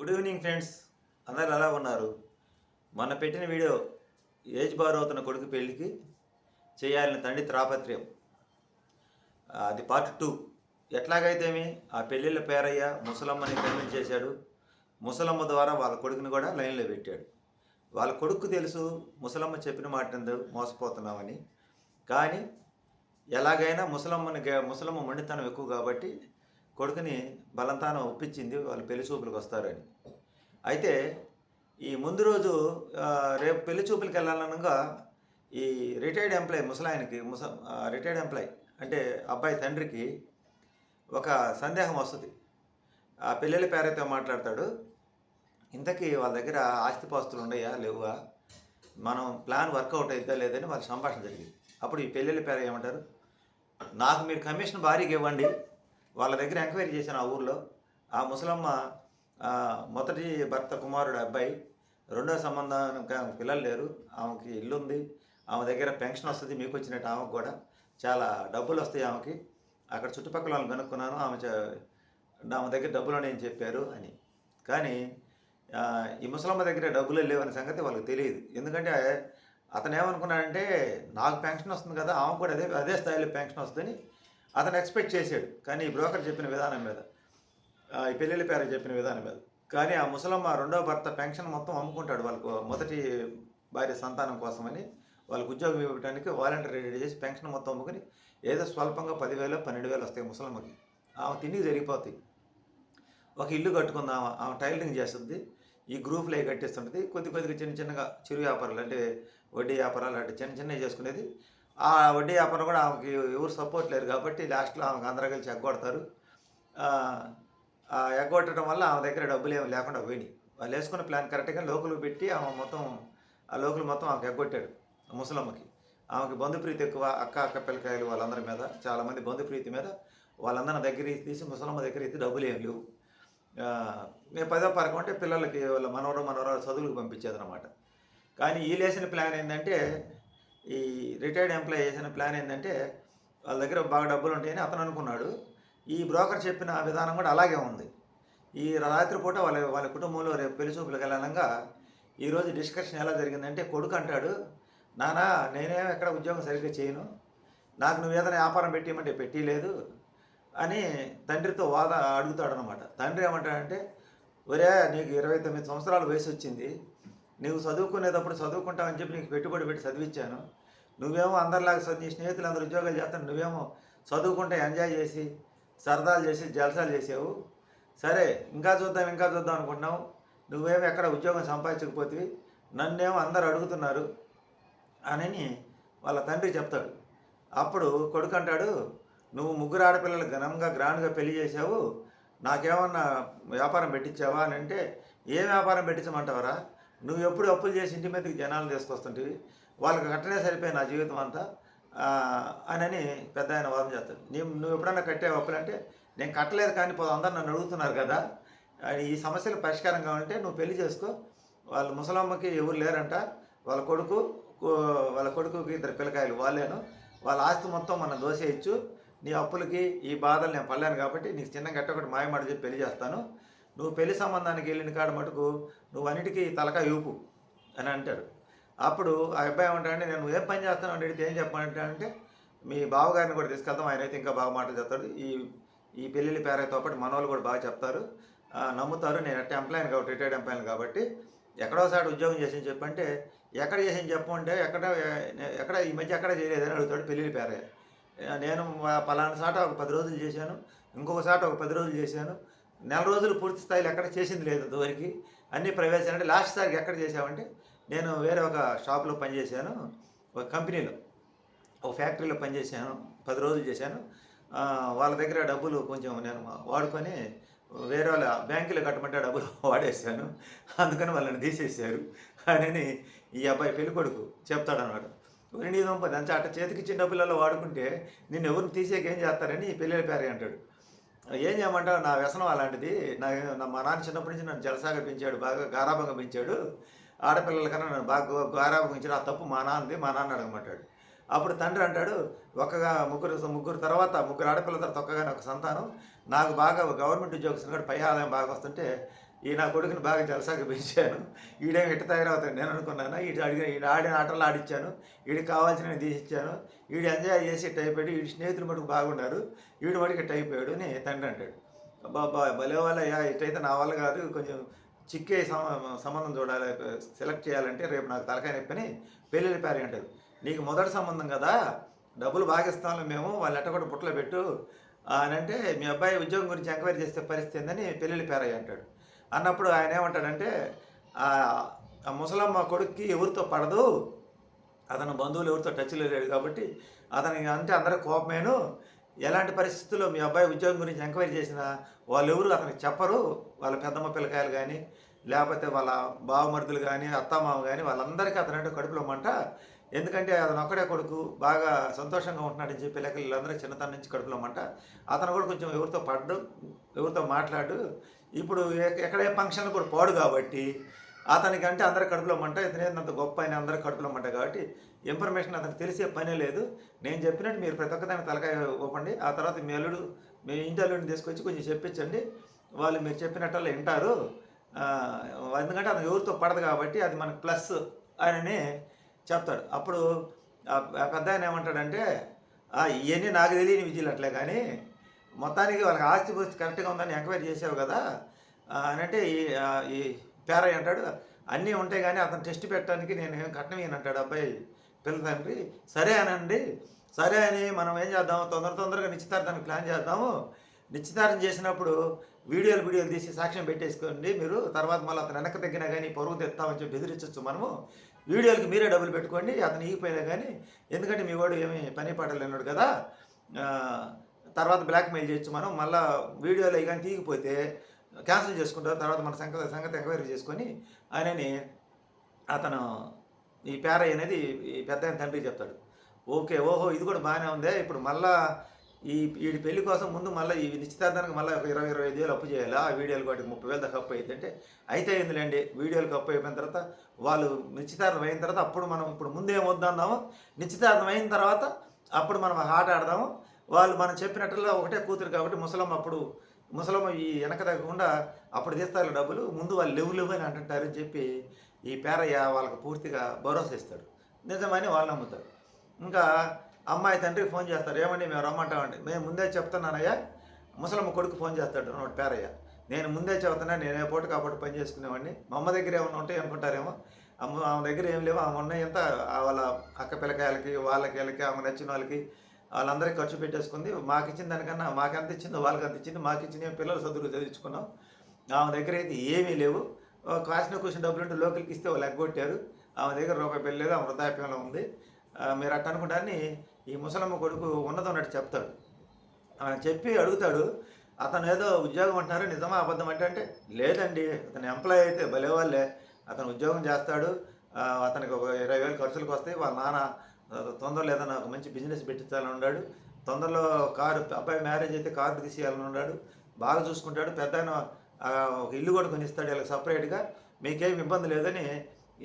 Good evening friends అందరు ఎలా ఉన్నారు? మొన్న పెట్టిన వీడియో ఏజ్ బార్ అవుతున్న కొడుకు పెళ్ళికి చేయాలని తండ్రి త్రాపత్రయం. అది పార్ట్ టూ ఎట్లాగైతేమి? ఆ పెళ్ళిళ్ళ పేరయ్య ముసలమ్మని కన్విన్స్ చేశాడు. ముసలమ్మ ద్వారా వాళ్ళ కొడుకుని కూడా లైన్లో పెట్టాడు. వాళ్ళ కొడుకు తెలుసు ముసలమ్మ చెప్పిన మాట మోసపోతున్నామని. కానీ ఎలాగైనా ముసలమ్మని ముసలమ్మ మొండితనం ఎక్కువ కాబట్టి కొడుకుని బలంతాన ఒప్పించింది వాళ్ళు పెళ్ళి చూపులకు వస్తారని. అయితే ఈ ముందు రోజు రేపు పెళ్ళి చూపులకు వెళ్ళాలనగా ఈ రిటైర్డ్ ఎంప్లాయ్ ముసలాయనకి ముస రిటైర్డ్ ఎంప్లాయ్ అంటే అబ్బాయి తండ్రికి ఒక సందేహం వస్తుంది. ఆ పెళ్ళిళ్ళ పేరైతే మాట్లాడతాడు. ఇంతకీ వాళ్ళ దగ్గర ఆస్తిపాస్తులు ఉన్నాయా? లేవా? మనం ప్లాన్ వర్కౌట్ అవుతా లేదని వాళ్ళ సంభాషణ జరిగింది. అప్పుడు ఈ పెళ్ళిళ్ళ పేర ఏమంటారు నాకు మీరు కమిషన్ భారీగా ఇవ్వండి. వాళ్ళ దగ్గర ఎంక్వైరీ చేశాను ఆ ఊర్లో. ఆ ముసలమ్మ మొదటి భర్త కుమారుడు అబ్బాయి రెండో సంబంధం పిల్లలు లేరు ఆమెకి ఇల్లు ఉంది ఆమె దగ్గర పెన్షన్ వస్తుంది మీకు వచ్చినట్టు ఆమెకు కూడా. చాలా డబ్బులు వస్తాయి ఆమెకి. అక్కడ చుట్టుపక్కల వాళ్ళని కనుక్కున్నాను ఆమె ఆమె దగ్గర డబ్బులు అని చెప్పారు అని. కానీ ఈ ముసలమ్మ దగ్గర డబ్బులు లేవనే సంగతి వాళ్ళకి తెలియదు. ఎందుకంటే అతను ఏమనుకున్నాడంటే నాకు పెన్షన్ వస్తుంది కదా ఆమె కూడా అదే అదే స్థాయిలో పెన్షన్ వస్తుందని అతను ఎక్స్పెక్ట్ చేశాడు. కానీ ఈ బ్రోకర్ చెప్పిన విధానం మీద ఆ, ఈ పెళ్ళిళ్ళ పేర చెప్పిన విధానం మీద. కానీ ఆ ముసలమ్మ రెండో భర్త పెన్షన్ మొత్తం అమ్ముకుంటాడు వాళ్ళకు మొదటి భార్య సంతానం కోసమని. వాళ్ళకు ఉద్యోగం ఇవ్వడానికి వాలంటీర్ రెడీ చేసి పెన్షన్ మొత్తం అమ్ముకుని ఏదో స్వల్పంగా పదివేలు పన్నెండు వేలు వస్తాయి ముసలమ్మకి. ఆమె తిండికి జరిగిపోతాయి. ఒక ఇల్లు కట్టుకుందాం ఆమె ఆమె టైలరింగ్ చేస్తుంది. ఈ గ్రూప్లో కట్టిస్తుంటుంది. కొద్ది కొద్దిగా చిన్న చిన్నగా చిరు వ్యాపారాలు అంటే వడ్డీ వ్యాపారాలు అంటే చిన్న చిన్నవి చేసుకునేది. ఆ వడ్డీ వ్యాపారం కూడా ఆమెకి ఎవరు సపోర్ట్ లేరు కాబట్టి లాస్ట్లో ఆమెకు అందరూ కలిసి ఎగ్గొడతారు. ఎగ్గొట్టడం వల్ల ఆమె దగ్గర డబ్బులు ఏమి లేకుండా పోయినాయి. వాళ్ళు వేసుకున్న ప్లాన్ కరెక్ట్గా లోకల్ పెట్టి ఆమె మొత్తం ఆ లోకల్ మొత్తం ఆమెకు ఎగ్గొట్టాడు ముసలమ్మకి. ఆమెకి బంధుప్రీతి ఎక్కువ అక్క అక్క పిల్లకాయలు వాళ్ళందరి మీద చాలామంది బంధుప్రీతి మీద వాళ్ళందరిని దగ్గర తీసి ముసలమ్మ దగ్గర అయితే డబ్బులు ఏమి లేవు. మేము పదో పరకం అంటే పిల్లలకి వాళ్ళ మనవరం మనవరాలు చదువులకు పంపించేదన్నమాట. కానీ ఈ లేసిన ప్లాన్ ఏంటంటే ఈ రిటైర్డ్ ఎంప్లాయీ చేసిన ప్లాన్ ఏంటంటే వాళ్ళ దగ్గర బాగా డబ్బులు ఉంటాయని అతను అనుకున్నాడు. ఈ బ్రోకర్ చెప్పిన విధానం కూడా అలాగే ఉంది. ఈ రాత్రిపూట వాళ్ళ వాళ్ళ కుటుంబంలో రేపు పెళ్ళి చూపులకు వెళ్ళాలంగా ఈరోజు డిస్కషన్ ఎలా జరిగిందంటే కొడుకు అంటాడు నానా నేనేం ఎక్కడ ఉద్యోగం సరిగ్గా చేయను. నాకు నువ్వు ఏదైనా వ్యాపారం పెట్టేయమంటే పెట్టలేదు అని తండ్రితో వాద అడుగుతాడనమాట తండ్రి ఏమంటాడంటే ఒరే నీకు ఇరవై తొమ్మిది సంవత్సరాల వయసు వచ్చింది. నువ్వు చదువుకునేటప్పుడు చదువుకుంటావని చెప్పి నీకు పెట్టుబడి పెట్టి చదివించాను నువ్వేమో అందరిలాగా చదివి- నీ స్నేహితులు అందరు ఉద్యోగాలు చేస్తాను నువ్వేమో చదువుకుంటే ఎంజాయ్ చేసి సరదాలు చేసి జలసాలు చేసావు. సరే ఇంకా చూద్దాం ఇంకా చూద్దాం అనుకుంటున్నావు. నువ్వేమో ఎక్కడ ఉద్యోగం సంపాదించకపోతే నన్నేమో అందరు అడుగుతున్నారు అని వాళ్ళ తండ్రి చెప్తాడు. అప్పుడు కొడుకు అంటాడు నువ్వు ముగ్గురు ఆడపిల్లలు ఘనంగా గ్రాండ్గా పెళ్ళి చేసావు నాకేమన్నా వ్యాపారం పెట్టించావా? అని అంటే ఏ వ్యాపారం పెట్టించమంటావరా? నువ్వు ఎప్పుడు అప్పులు చేసి ఇంటి మీదకి జనాలు తీసుకొస్తుంటివి? వాళ్ళకి కట్టనే సరిపోయి నా జీవితం అంతా. అని అనని పెద్ద ఆయన వాదన చేస్తాడు. నీ నువ్వు ఎప్పుడన్నా కట్టే అప్పులంటే నేను కట్టలేదు కానీ పోదు అందరు నన్ను అడుగుతున్నారు కదా. ఈ సమస్యలకు పరిష్కారం కావాలంటే నువ్వు పెళ్ళి చేసుకో. వాళ్ళ ముసలమ్మకి ఎవరు లేరంట. వాళ్ళ కొడుకు కో- వాళ్ళ కొడుకుకి ఇద్దరు పిల్లకాయలు వాళ్ళేను. వాళ్ళ ఆస్తి మొత్తం మనం దోసేయచ్చు. నీ అప్పులకి ఈ బాధలు నేను పడలేను కాబట్టి నీకు చిన్న గట్ట ఒకటి మాయమాట చెప్పి పెళ్ళి చేస్తాను. నువ్వు పెళ్ళి సంబంధానికి వెళ్ళిన కాడ మటుకు నువ్వు అన్నిటికీ తలకా యూపు అని అంటారు. అప్పుడు ఆ అబ్బాయి ఏమంటాడంటే నేను ఏం పని చేస్తాను అని అడిగితే ఏం చెప్పమంటాడంటే మీ బావగారిని కూడా తీసుకెళ్తాం ఆయన అయితే ఇంకా బాగా మాటలు చెప్తాడు. ఈ ఈ పెళ్ళిళ్ళ పేరైతో పాటు మనవాళ్ళు కూడా బాగా చెప్తారు. నమ్ముతారు. నేను ఎట్ట ఎంప్లాయన్ కాబట్టి రిటైర్డ్ ఎంప్లాయన్ కాబట్టి ఎక్కడోసారి ఉద్యోగం చేసి చెప్పంటే ఎక్కడ చేసి చెప్పమంటే ఎక్కడ ఎక్కడ ఈ మధ్య ఎక్కడ చేయలేదని అడుగుతాడు పెళ్ళిళ్ళ పేరే. నేను పలానా సాట ఒక పది రోజులు చేశాను ఇంకొక సాట ఒక పది రోజులు చేశాను నెల రోజులు పూర్తి స్థాయిలో ఎక్కడ చేసింది లేదు ఇంతవరకు. అన్ని ప్రవేశాలు అంటే లాస్ట్ సారికి ఎక్కడ చేసామంటే నేను వేరే ఒక షాప్లో పనిచేశాను ఒక కంపెనీలో ఒక ఫ్యాక్టరీలో పనిచేశాను పది రోజులు చేశాను. వాళ్ళ దగ్గర డబ్బులు కొంచెం నేను వాడుకొని వేరే వాళ్ళ బ్యాంకులో కట్టమంటే డబ్బులు వాడేశాను. అందుకని వాళ్ళని తీసేశారు. అని ఈ అబ్బాయి పెళ్ళి కొడుకు చెప్తాడనమాట రెండు దొంపది అంత అట్ట చేతికిచ్చిన డబ్బులలో వాడుకుంటే నిన్ను ఎవరిని తీసేకి ఏం చేస్తారని ఈ పెళ్ళి పేరే అంటాడు. ఏం చేయమంటావు? నా వ్యసనం అలాంటిది. నా మా నాన్న చిన్నప్పటి నుంచి నన్ను జలసాగా పెంచాడు బాగా గారాభంగా పెంచాడు. ఆడపిల్లల కన్నా నన్ను బాగా గారాభంగా పెంచాడు. ఆ తప్పు మా నాన్నది మా నాన్న అడగమంటాడు. అప్పుడు తండ్రి అంటాడు ఒక్కగా ముగ్గురు ముగ్గురు తర్వాత ముగ్గురు ఆడపిల్లల తర్వాత ఒక్కగానే ఒక సంతానం. నాకు బాగా గవర్నమెంట్ ఉద్యోగస్తులు కూడా పై ఆదాయం బాగా వస్తుంటే ఈ నా కొడుకుని బాగా జలసాగా పెంచాను. ఈడేం ఇట్ట తయారవుతాడు నేను అనుకున్నాను? ఈడు అడిగిన ఈడు ఆడిన ఆటలు ఆడిచ్చాను. వీడికి కావాల్సిన తీసిచ్చాను. ఈడు ఎంజాయ్ చేసి టైపోయాడు అయిపోయాడు. వీడి స్నేహితులు మటుకు బాగున్నారు. ఈడు మటుకు ఇట్ట అయిపోయాడు అని తండ్రి అంటాడు. బాబా భలే వాళ్ళయ్యా ఇటైతే నా వల్ల కాదు. కొంచెం చిక్కే సంబంధం చూడాలి. సెలెక్ట్ చేయాలంటే రేపు నాకు తలకాయ నొప్పని పెళ్ళి పారి అంటారు. నీకు మొదటి సంబంధం కదా? డబ్బులు బాగా మేము. వాళ్ళు ఎట్ట కూడా బుట్టలో పెట్టు. అని అంటే మీ అబ్బాయి ఉద్యోగం గురించి ఎంక్వైరీ చేస్తే పరిస్థితి ఏందని పెళ్ళిళ్ళ పేరయ్య అంటాడు. అన్నప్పుడు ఆయన ఏమంటాడంటే "ఆ ముసలమ్మ కొడుక్కి ఎవరితో పడదు అతను బంధువులు ఎవరితో టచ్లో లేడు కాబట్టి అతనికి అంటే అందరూ కోపమేను. ఎలాంటి పరిస్థితుల్లో మీ అబ్బాయి ఉద్యోగం గురించి ఎంక్వైరీ చేసినా వాళ్ళు ఎవరు అతనికి చెప్పరు. వాళ్ళ పెద్దమ్మ పిల్లకాయలు కానీ లేకపోతే వాళ్ళ బావమరుదులు కానీ అత్తమామ కానీ వాళ్ళందరికీ అతనంటే కడుపులో మంట. ఎందుకంటే అతను ఒక్కడే కొడుకు బాగా సంతోషంగా ఉంటున్నాడని చెప్పి లెక్కలు వీళ్ళందరూ చిన్నతనం నుంచి కడుపులో మంట అతను కూడా కొంచెం ఎవరితో పడ్డు ఎవరితో మాట్లాడు. ఇప్పుడు ఎక్- ఎక్కడ ఫంక్షన్ కూడా పోడు కాబట్టి అతనికంటే అందరి కడుపులో మంట అంత గొప్ప అయిన అందరి కడుపులో మంట కాబట్టి ఇన్ఫర్మేషన్ అతనికి తెలిసే పనే లేదు. నేను చెప్పినట్టు మీరు ప్రతి ఒక్కదాన్ని తలకాయ ఇవ్వండి ఆ తర్వాత మీ అల్లుడు మీ ఇంటి అల్లుడిని తీసుకొచ్చి కొంచెం చెప్పించండి. వాళ్ళు మీరు చెప్పినట్టల్లా వింటారు. ఎందుకంటే అతను ఎవరితో పడదు కాబట్టి అది మనకు ప్లస్ ఆయనని చెప్తాడు. అప్పుడు పెద్ద ఆయన ఏమంటాడంటే ఇవన్నీ నాకు తెలియని విజయలు అట్లే కానీ మొత్తానికి వాళ్ళకి ఆస్తి పరిస్థితి కరెక్ట్గా ఉందని ఎంక్వైరీ చేసావు కదా అని అంటే ఈ ఈ పేరయ్య అంటాడు అన్నీ ఉంటాయి కానీ అతను టెస్ట్ పెట్టడానికి నేను ఏం కట్నం ఇయ్యను" అంటాడు అబ్బాయి పిల్ల తండ్రి. సరే అనండి సరే అని మనం ఏం చేద్దాం తొందర తొందరగా నిశ్చితార్థానికి ప్లాన్ చేద్దాము. నిశ్చితార్థం చేసినప్పుడు వీడియోలు వీడియోలు తీసి సాక్ష్యం పెట్టేసుకోండి మీరు తర్వాత మళ్ళీ అతను వెనక్కి తగ్గినా కానీ పరువు తెస్తామని చెప్పి బెదిరించవచ్చు మనము. వీడియోలకు మీరే డబ్బులు పెట్టుకోండి అతను ఈగిపోయినా కానీ ఎందుకంటే మీ వాడు ఏమీ పని పాటలేనాడు కదా తర్వాత బ్లాక్మెయిల్ చేయొచ్చు మనం మళ్ళీ వీడియోలో కానీ తీగిపోతే క్యాన్సిల్ చేసుకుంటారు తర్వాత మన సంగతి సంగతి ఎంక్వైరీ చేసుకొని ఆయనని అతను ఈ పేరయ్య అనేది ఈ పెద్ద ఆయన తండ్రి చెప్తాడు. ఓకే ఓహో ఇది కూడా బాగానే ఉందే ఇప్పుడు మళ్ళా ఈ వీడి పెళ్ళి కోసం ముందు మళ్ళీ ఈ నిశ్చితార్థానికి మళ్ళీ ఒక ఇరవై ఇరవై ఐదు వేలు అప్పు చేయాలి? ఆ వీడియోలు వాటికి ముప్పై వేలు దాకా అప్పు అయిందంటే అయితే అయిందిలేండి వీడియోలకు అప్పు అయిపోయిన తర్వాత వాళ్ళు నిశ్చితార్థం అయిన తర్వాత అప్పుడు మనం ఇప్పుడు ముందేం వద్దన్నాము. నిశ్చితార్థం అయిన తర్వాత అప్పుడు మనం ఆట ఆడదాము. వాళ్ళు మనం చెప్పినట్టుగా ఒకటే కూతురు కాబట్టి ముసలమ్మ అప్పుడు ముసలమ్మ ఈ వెనక తగ్గకుండా అప్పుడు తీస్తారు డబ్బులు. ముందు వాళ్ళు లేవు లెవ్ అని అంటుంటారు అని చెప్పి ఈ పేరయ్య వాళ్ళకి పూర్తిగా భరోసా ఇస్తాడు. నిజమని వాళ్ళు నమ్ముతారు. ఇంకా అమ్మాయి తండ్రికి ఫోన్ చేస్తారు ఏమండి మేము రమ్మంటామండి. మేము ముందే చెప్తున్నానయ్యా ముసలమ్మ కొడుకు ఫోన్ చేస్తాడు అన్నమాట పేరయ్య. నేను ముందే చెబుతున్నా నేను ఏ పూట కాబట్టి పని చేసుకునేవాడిని. మా అమ్మ దగ్గర ఏమైనా ఉంటాయి అనుకుంటారేమో. అమ్మ ఆమె దగ్గర ఏం లేవు. ఆమె ఉన్నాయి ఎంత వాళ్ళ అక్క పిల్లకాయలకి వాళ్ళకి వీళ్ళకి ఆమె నచ్చిన వాళ్ళకి వాళ్ళందరికీ ఖర్చు పెట్టేసుకుంది. మాకు ఇచ్చిన దానికన్నా మాకు ఎంత ఇచ్చిందో వాళ్ళకి అంత ఇచ్చింది. మాకు ఇచ్చిన పిల్లలు చదువులు చదివించుకున్నాం. ఆమె దగ్గర అయితే ఏమీ లేవు. కాసిన కూర్చుని డబ్బులు ఉంటే లోకల్కి ఇస్తే వాళ్ళు ఎగ్గొట్టారు ఆమె దగ్గర రూపాయి పెళ్ళి లేదు ఆమె వృద్ధాప్యంలో ఉంది. మీరు అట్ట అనుకుంటారని ఈ ముసలమ్మ కొడుకు ఉన్నది ఉన్నట్టు చెప్తాడు. ఆయన చెప్పి అడుగుతాడు అతను ఏదో ఉద్యోగం అంటున్నారు నిజమా అబద్ధం అంటే? అంటే లేదండి అతను ఎంప్లాయ్ అయితే భలే వాళ్ళే అతను ఉద్యోగం చేస్తాడు అతనికి ఒక ఇరవై వేలు ఖర్చులకు వస్తాయి. వాళ్ళ నాన్న తొందరలో ఏదైనా ఒక మంచి బిజినెస్ పెట్టించాలని ఉన్నాడు. తొందరలో కారు అబ్బాయి మ్యారేజ్ అయితే కారు తీసేయాలని ఉన్నాడు. బాగా చూసుకుంటాడు. పెద్ద ఒక ఇల్లు కూడా కొనిస్తాడు వీళ్ళకి సపరేట్గా మీకేం ఇబ్బంది లేదని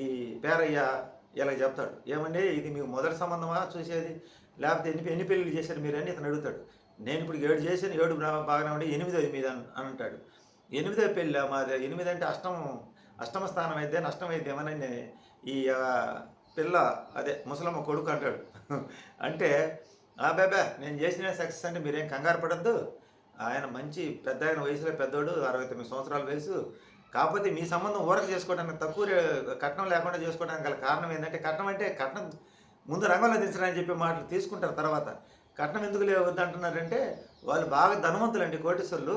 ఈ పేరయ్య ఇలా చెప్తాడు. ఏమండి ఇది మీకు మొదటి సంబంధమా చూసేది? లేకపోతే ఎన్ని ఎన్ని పెళ్ళిళ్ళు చేశారు మీరు అని ఇతను అడుగుతాడు. నేను ఇప్పుడు ఏడు చేశాను ఏడు బాగానే ఉండి ఎనిమిదో మీద అని అంటాడు. ఎనిమిదో పెళ్ళి మాది ఎనిమిది అంటే అష్టం అష్టమ స్థానం అయితే నష్టం అయితే ఏమని ఈ పిల్ల అదే ముసలమ్మ కొడుకు అంటాడు. అంటే ఆ బాబా నేను చేసిన సక్సెస్ అంటే మీరేం కంగారు పడద్దు. ఆయన మంచి పెద్ద ఆయన వయసులో పెద్దోడు అరవై తొమ్మిది సంవత్సరాల వయసు. కాకపోతే మీ సంబంధం ఊరకు చేసుకోవడానికి తక్కువ కట్నం లేకుండా చేసుకోవడానికి గల కారణం ఏంటంటే కట్నం అంటే కట్నం ముందు రంగంలో దించడానికి చెప్పే మాటలు తీసుకుంటారు తర్వాత. కట్నం ఎందుకు లేవద్దు అంటున్నారంటే వాళ్ళు బాగా ధనవంతులండి కోటీశ్వరులు.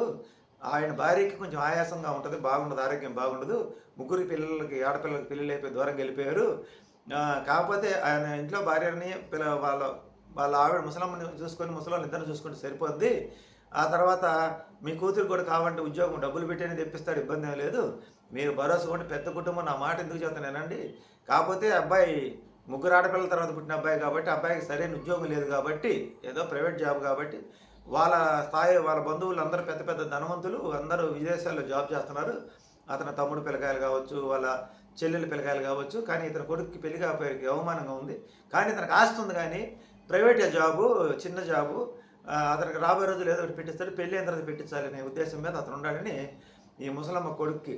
ఆయన భార్యకి కొంచెం ఆయాసంగా ఉంటుంది బాగుండదు ఆరోగ్యం బాగుండదు. ముగ్గురికి పిల్లలకి ఆడపిల్లలకి పిల్లలు అయిపోయి దూరం వెళ్ళిపోయారు కాకపోతే ఆయన ఇంట్లో భార్యని పిల్ల వాళ్ళ వాళ్ళ ఆవిడ ముసలమ్మని చూసుకొని ముసలాన్ని ఇద్దరు చూసుకుంటే సరిపోద్ది. ఆ తర్వాత మీ కూతురు కూడా కావాలంటే ఉద్యోగం డబ్బులు పెట్టేనే తెప్పిస్తాడు ఇబ్బంది ఏం లేదు. మీరు భరోసా ఉంటే పెద్ద కుటుంబం నా మాట ఎందుకు చెప్తున్నానండి కాకపోతే అబ్బాయి ముగ్గురు ఆడపిల్లల తర్వాత పుట్టిన అబ్బాయి కాబట్టి అబ్బాయికి సరైన ఉద్యోగం లేదు కాబట్టి ఏదో ప్రైవేట్ జాబ్ కాబట్టి వాళ్ళ స్థాయి వాళ్ళ బంధువులు అందరూ పెద్ద పెద్ద ధనవంతులు అందరూ విదేశాల్లో జాబ్ చేస్తున్నారు. అతని తమ్ముడు పిల్లకాయలు కావచ్చు వాళ్ళ చెల్లెలు పిల్లకాయలు కావచ్చు కానీ ఇతని కొడుకుకి పెళ్ళి కాపోయేకి అవమానంగా ఉంది. కానీ ఇతనికి ఆస్తి ఉంది కానీ ప్రైవేట్ జాబు చిన్న జాబు అతనికి రాబోయే రోజులు ఏదో ఒకటి పెట్టిస్తాడు పెళ్ళి అయిన తర్వాత పెట్టించాలనే ఉద్దేశం మీద అతను ఉండాలని ఈ ముసలమ్మ కొడుక్కి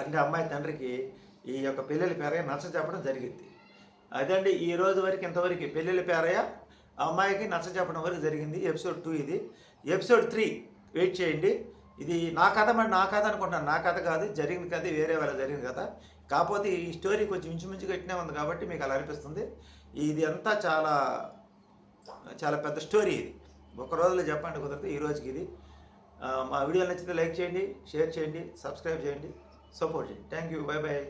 అంటే అమ్మాయి తండ్రికి ఈ యొక్క పెళ్ళిళ్ళ పేరయ్య నచ్చ చెప్పడం జరిగింది. అదండి ఈ రోజు వరకు ఇంతవరకు పెళ్ళిళ్ళ పేరయ్య ఆ అమ్మాయికి నచ్చ చెప్పడం వరకు జరిగింది. ఎపిసోడ్ టూ ఇది. ఎపిసోడ్ త్రీ వెయిట్ చేయండి. ఇది నా కథ మరి నా కథ అనుకుంటున్నాను. నా కథ కాదు జరిగిన కథ వేరే వాళ్ళ జరిగిన కథ. కాకపోతే ఈ స్టోరీ కొంచెం ఇంచుమించుగా ఇట్నే ఉంది కాబట్టి మీకు అలా అనిపిస్తుంది. ఇది అంతా చాలా చాలా పెద్ద స్టోరీ ఇది. ఒక రోజులో చెప్పండి కుదిరితే ఈ రోజుకి ఇది. మా వీడియో నచ్చితే లైక్ చేయండి షేర్ చేయండి సబ్స్క్రైబ్ చేయండి సపోర్ట్ చేయండి. Thank you. Bye bye